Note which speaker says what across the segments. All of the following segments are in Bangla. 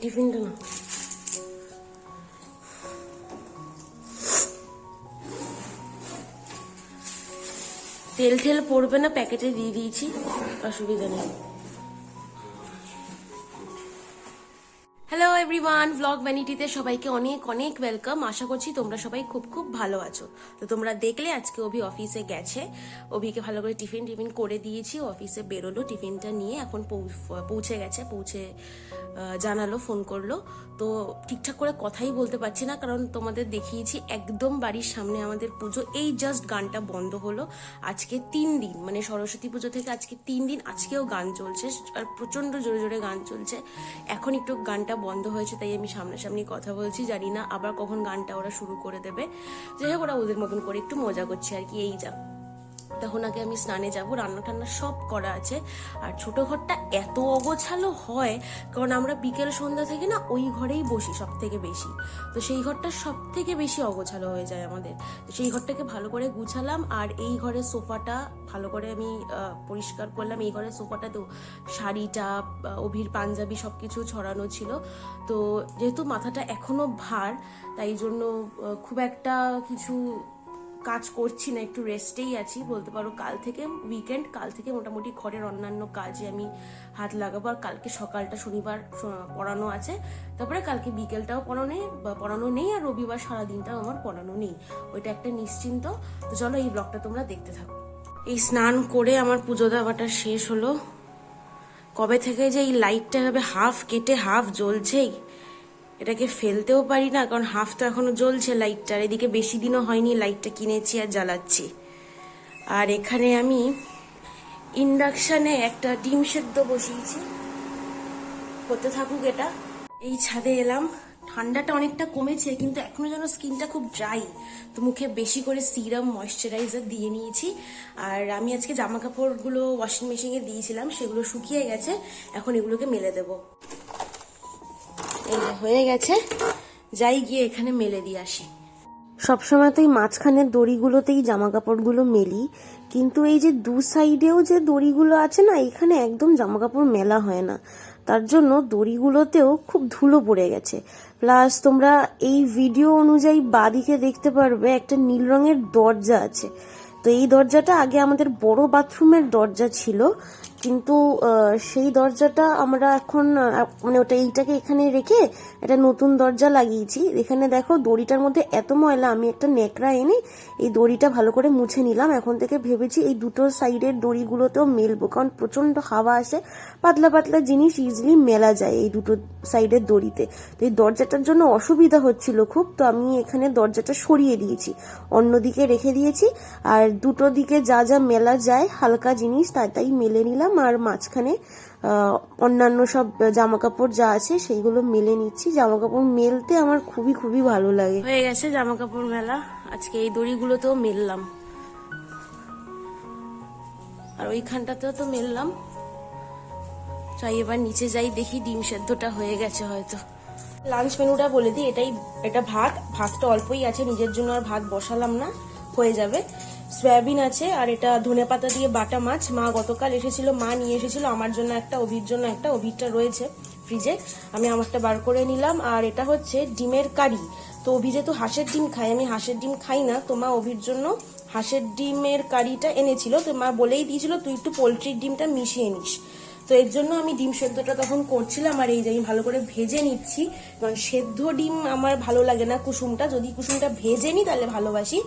Speaker 1: টিফিনটা না তেল ঠেল পড়বে না প্যাকেটে দিয়ে দিয়েছি অসুবিধা নেই। হ্যালো এভরিওয়ান ভ্লগ ভ্যানিটিতে সবাইকে অনেক অনেক ওয়েলকাম আশা করছি তোমরা সবাই খুব খুব ভালো আছো। তো তোমরা দেখলে আজকে অভি অফিসে গেছে। অভিকে ভালো করে টিফিন টিফিন করে দিয়েছি। অফিসে বেরোলো, টিফিনটা নিয়ে এখন পৌঁছে গেছে, পৌঁছে জানালো ফোন করল। তো ঠিকঠাক করে কথাই বলতে পারছি না, কারণ তোমাদের দেখিয়েছি একদম বাড়ির সামনে আমাদের পুজো। এই জাস্ট গানটা বন্ধ হলো আজকে তিন দিন। মানে সরস্বতী পুজো থেকে আজকে তিন দিন আজকেও গান চলছে। আর প্রচণ্ড জোরে জোরে গান চলছে। এখন একটু গানটা বন্ধ হয়েছে, তাই আমি সামনাসামনি কথা বলছি। জানি না আবার কখন গানটা ওরা শুরু করে দেবে। যাই হোক, ওরা ওদের মতন করে একটু মজা করছে আর কি, এই যা। তখন আগে আমি স্নানে যাব রান্না টান্না সব করা আছে। আর ছোট ঘরটা এত অগোছালো হয়, কারণ আমরা বিকেল সন্ধ্যা থেকে না ওই ঘরেই বসি সব থেকে বেশি। তো সেই ঘরটা সব থেকে বেশি অগোছালো হয়ে যায় আমাদের। তো সেই ঘরটাকে ভালো করে গুছালাম, আর এই ঘরের সোফাটা ভালো করে আমি পরিষ্কার করলাম। এই ঘরের সোফাটাতেও শাড়িটা অভির পাঞ্জাবি সব কিছু ছড়ানো ছিল। তো যেহেতু মাথাটা এখনও ভার, তাই জন্য খুব একটা কিছু কাজ করছি না, একটু রেস্টেই আছি। বলতে পারো কাল থেকে উইকেন্ড কাল থেকে মোটামুটি ঘরের অন্যান্য কাজে আমি হাত লাগাবো। আর কালকে সকালটা শনিবার পড়ানো আছে। তারপরে কালকে বিকেলটাও পড়ানো নেই, বা পড়ানো নেই, আর রবিবার সারাদিনটাও আমার পড়ানো নেই। ওইটা একটা নিশ্চিন্ত। তো চলো এই ব্লগটা তোমরা দেখতে থাকো। এই স্নান করে আমার পুজো দেওয়াটা শেষ হলো। কবে থেকে যে এই লাইটটা হবে হাফ কেটে হাফ জ্বলছেই। এটাকে ফেলতেও পারি না, কারণ হাফ তো এখনও জ্বলছে লাইটটার এদিকে বেশি দিনও হয়নি লাইটটা কিনেছি আর জ্বালাচ্ছি। আর এখানে আমি ইন্ডাকশানে একটা ডিম সেদ্ধ বসিয়েছি। হতে থাকুক এটা। এই ছাদে এলাম। ঠান্ডাটা অনেকটা কমেছে, কিন্তু এখনও যেন স্কিনটা খুব ড্রাই তো মুখে বেশি করে সিরাম ময়শ্চারাইজার দিয়ে নিয়েছি। আর আমি আজকে জামা কাপড়গুলো ওয়াশিং মেশিনে দিয়েছিলাম, সেগুলো শুকিয়ে গেছে। এখন এগুলোকে মেলে দেবো। হয়ে গেছে। যাই গিয়ে এখানে মেলে দিয়ে আসি। সবসময় তো এই মাঝখানের দড়িগুলোতেই জামা কাপড়গুলো মেলি, কিন্তু এই যে দু সাইডেও যে দড়িগুলো আছে না, এখানে একদম জামা কাপড় মেলা হয় না। তার জন্য দড়িগুলোতেও খুব ধুলো পড়ে গেছে। প্লাস তোমরা এই ভিডিও অনুযায়ী বাদিকে দেখতে পারবে একটা নীল রঙের দরজা আছে। তো এই দরজাটা আগে আমাদের বড় বাথরুমের দরজা ছিল কিন্তু সেই দরজাটা আমরা এখন মানে ওটা এইটাকে এখানে রেখে একটা নতুন দরজা লাগিয়েছি। এখানে দেখো, দড়িটার মধ্যে এত ময়লা, আমি একটা নেকড়া এনে এই দড়িটা ভালো করে মুছে নিলাম। এখন থেকে ভেবেছি এই দুটো সাইডের দড়িগুলোতেও মেলবো, কারণ প্রচণ্ড হাওয়া আসে। পাতলা পাতলা জিনিস ইজিলি মেলা যায় এই দুটো সাইডের দড়িতে। তো এই দরজাটার জন্য অসুবিধা হচ্ছিল খুব, তো আমি এখানে দরজাটা সরিয়ে দিয়েছি। অন্যদিকে রেখে দিয়েছি, আর দুটো দিকে যা যা মেলা যায়, হালকা জিনিস, তাই তাই মেলে নিলাম। আর মাঝখানে অন্যান্য সব জামা কাপড় যা আছে সেইগুলো মেলে নিচ্ছি। জামা কাপড় মেলতে আমার খুবই খুবই ভালো লাগে। হয়ে গেছে জামা কাপড় মেলা। আজকে এই দড়িগুলোতেও মেললাম। আর ওইখানটাতেও তো মেললাম। তাই এবার নিচে যাই, দেখি ডিম সেদ্ধটা হয়ে গেছে হয়তো। লাঞ্চ মেনুটা বলে দিই, এটাই, এটা ভাত। ভাতটা অল্পই আছে, নিজের জন্য আর ভাত বসালাম না, হয়ে যাবে। সয়াবিন আছে আর এটা ধনে পাতা দিয়ে বাটা মাছ। মা গতকাল এসেছিল, মা নিয়ে এসেছিল। আমার জন্য একটা, অভির জন্য একটা, অভিরটা রয়েছে ফ্রিজে আমি আমারটা বার করে নিলাম। আর এটা হচ্ছে ডিমের কারি। তো অভি যেহেতু হাঁসের ডিম খাই আমি হাঁসের ডিম খাই না। তো মা অভির জন্য হাঁসের ডিমের কারিটা এনেছিল। তো মা বলেই দিয়েছিল, তুই একটু পোলট্রির ডিমটা মিশিয়ে নিস। তো এর জন্য আমি ডিম সেদ্ধটা তখন করছিলাম আর এই যে আমি ভালো করে ভেজে নিচ্ছি। কারণ সেদ্ধ ডিম আমার ভালো লাগে না কুসুমটা। যদি কুসুমটা ভেজে নিই তাহলে ভালোবাসি।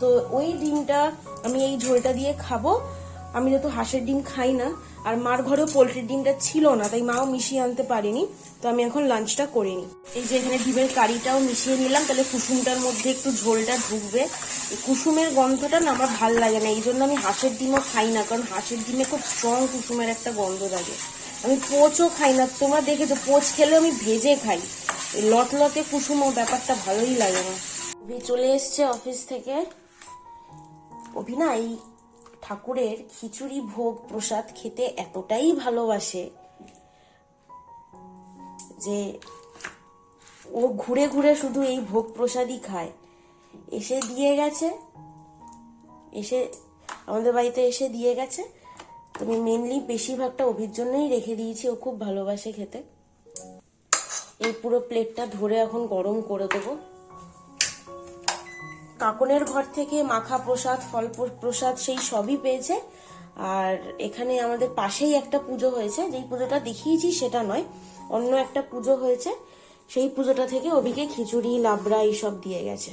Speaker 1: তো ওই ডিমটা আমি এই ঝোলটা দিয়ে খাব। আমি যেহেতু হাঁসের ডিম খাই না, আর মার ঘরেও পোলট্রির ডিমটা ছিল না, তাই মাও মিশিয়ে আনতে পারিনি। তো আমি এখন লাঞ্চটা করে নিই। এই যে এখানে ডিমের কারিটাও মিশিয়ে নিলাম, তাহলে কুসুমটার মধ্যে একটু ঝোলটা ঢুকবে। এই কুসুমের গন্ধটা না আমার ভালো লাগে না, এই জন্য আমি হাঁসের ডিমও খাই না, কারণ হাঁসের ডিমে খুব স্ট্রং কুসুমের একটা গন্ধ লাগে। আমি পোচও খাই না, তোমরা দেখেছ, পোচ খেলে আমি ভেজে খাই। এই লট লতে কুসুমও ব্যাপারটা ভালোই লাগে না। চলে এসছে অফিস থেকে। অভি না, এই ঠাকুরের খিচুড়ি ভোগ প্রসাদ খেতে এতটাই ভালোবাসে যে ও ঘুরে ঘুরে শুধু এই ভোগ প্রসাদই খায়। এসে দিয়ে গেছে। এসে আমাদের বাড়িতে এসে দিয়ে গেছে। তুমি মেনলি বেশিরভাগটা অভির জন্যই রেখে দিয়েছি। ও খুব ভালোবাসে খেতে। এই পুরো প্লেটটা ধরে এখন গরম করে দেবো। কাকনের ঘর থেকে মাখা প্রসাদ, ফল প্রসাদ সেই সবই পেয়েছে। আর এখানে আমাদের পাশেই একটা পুজো হয়েছে। যেই পুজোটা দেখিয়েছি সেটা নয়, অন্য একটা পুজো হয়েছে। সেই পুজোটা থেকে অভিকে খিচুড়ি, লাবড়া এইসব দিয়ে গেছে।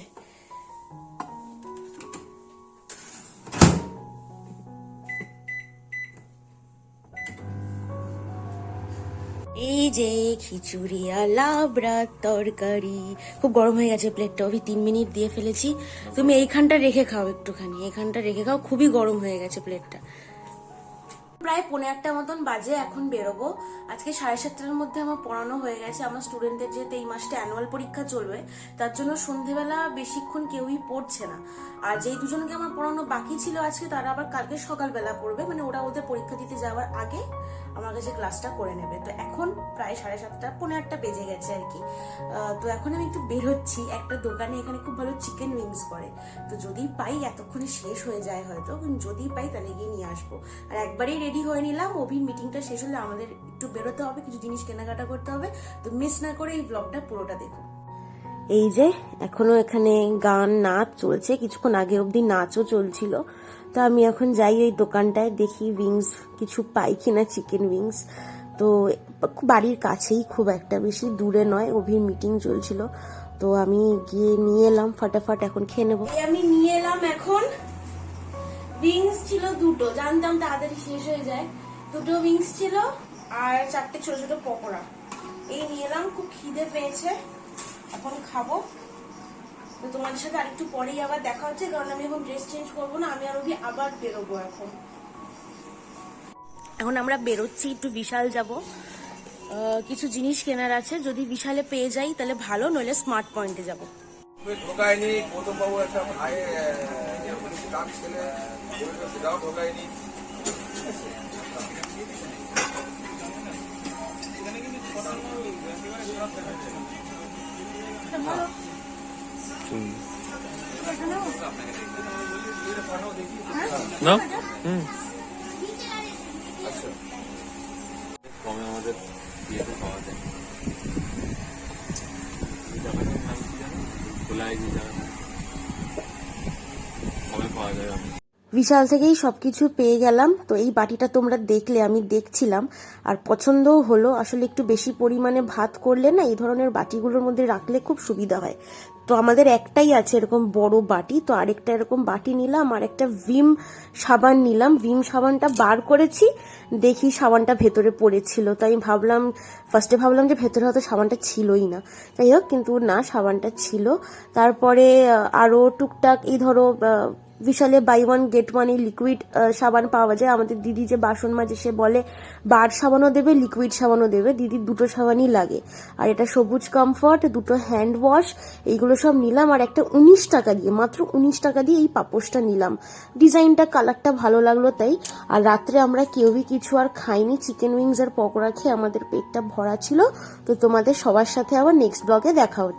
Speaker 1: এই যে খিচুড়ি আর তরকারি। খুব গরম হয়ে গেছে প্লেটটা অভি তিন মিনিট দিয়ে ফেলেছি। তুমি এইখানটা রেখে খাও একটুখানি, এইখানটা রেখে খাও, খুবই গরম হয়ে গেছে প্লেটটা প্রায় পনেরো একটা মতন বাজে, এখন বেরোবো। আজকে সাড়ে সাতটার মধ্যে আমার পড়ানো হয়ে গেছে। আমার স্টুডেন্টদের যেহেতু এই মাসটা অ্যানুয়াল পরীক্ষা চলবে, তার জন্য সন্ধেবেলা বেশিক্ষণ কেউই পড়ছে না। আর যেই দুজনকে আমার পড়ানো বাকি ছিল আজকে, তারা আবার কালকে সকালবেলা পড়বে। মানে ওরা ওদের পরীক্ষা দিতে যাওয়ার আগে আমার কাছে ক্লাসটা করে নেবে। তো এখন প্রায় সাড়ে সাতটা পনেরো একটা বেজে গেছে আর কি। তো এখন আমি একটু বেরোচ্ছি। একটা দোকানে এখানে খুব ভালো চিকেন উইংস করে। তো যদি পাই, এতক্ষণে শেষ হয়ে যায় হয়তো। যদি পাই, তাহলে গিয়ে নিয়ে আসব। আর একবারেই রেডি হয়ে নিলাম। অভির মিটিংটা শেষ হলে আমাদের একটু বেরোতে হবে কিছু জিনিস কেনাকাটা করতে হবে। তো মিস না করে এই ব্লগটা পুরোটা দেখো এই যে এখনও এখানে গান নাচ চলছে কিছুক্ষণ আগে অবধি নাচও চলছিল। তো আমি এখন যাই ওই দোকানটায় দেখি উইংস কিছু পাই কিনা চিকেন উইংস তো বাড়ির কাছেই খুব একটা বেশি দূরে নয় অভির মিটিং চলছিল। তো আমি গিয়ে নিয়ে এলাম ফাটাফাট এখন খেয়ে নেব। আমি নিয়ে এলাম এখন। উইংস ছিল দুটো, জানতাম তাড়াতাড়ি শেষ হয়ে যায়। দুটো উইংস ছিল আর চারটে ছোট ছোট পকোড়া। এই নিয়ে এলাম, খুব খিদে পেয়েছে। এখন খাব। তো তোমাদের সাথে আরেকটু পরেই আবার দেখা হচ্ছে, কারণ আমি এখন ড্রেস চেঞ্জ করব না, আমি আর আবার বেরোবো এখন। এখন আমরা বেরোচ্ছি, একটু বিশাল যাব। কিছু জিনিস কেনার আছে, যদি বিশালে পেয়ে যাই, তাহলে ভালো, নইলে স্মার্ট পয়েন্টে যাব।
Speaker 2: ঢোকায়নি একটা ভাই ছেলে। সেটাও ঢোকায়নি
Speaker 3: না হুম কমে আমাদের ইয়েতে পাওয়া যায় এই জায়গাটার নাম কি জানো খোলায় যে জায়গাটা কমে পাওয়া যায় আমি
Speaker 1: বিশাল থেকেই সবকিছু পেয়ে গেলাম। তো এই বাটিটা তোমরা দেখলে আমি দেখছিলাম। আর পছন্দও হলো। আসলে একটু বেশি পরিমাণে ভাত করলে না এই ধরনের বাটিগুলোর মধ্যে রাখলে খুব সুবিধা হয়। তো আমাদের একটাই আছে এরকম বড় বাটি। তো আরেকটা এরকম বাটি নিলাম আর একটা ভিম সাবান নিলাম। ভিম সাবানটা বার করেছি দেখি সাবানটা ভেতরে পড়েছিল। তো আমি ভাবলাম ফার্স্টে ভাবলাম যে ভেতরে হয়তো সাবানটা ছিলই না। যাই হোক কিন্তু না সাবানটা ছিল। তারপরে আহ, আরও টুকটাক এই ধরো বিশালে বাই ওয়ান গেট ওয়ান এই লিকুইড সাবান পাওয়া যায়। আমাদের দিদি যে বাসন মাজে, সে বলে, বার সাবানও দেবে লিকুইড সাবানও দেবে। দিদির দুটো সাবানই লাগে। আর এটা সবুজ কমফর্ট দুটো হ্যান্ড ওয়াশ এইগুলো সব নিলাম। আর একটা উনিশ টাকা দিয়ে, মাত্র উনিশ টাকা দিয়ে এই পাপোশটা নিলাম। ডিজাইনটা কালারটা ভালো লাগল তাই। আর রাত্রে আমরা কেউই কিছু আর খাইনি। চিকেন উইংস আর পকোড়া খেয়ে আমাদের পেটটা ভরা ছিল। তো তোমাদের সবার সাথে আবার নেক্সট ব্লগে দেখা হচ্ছে।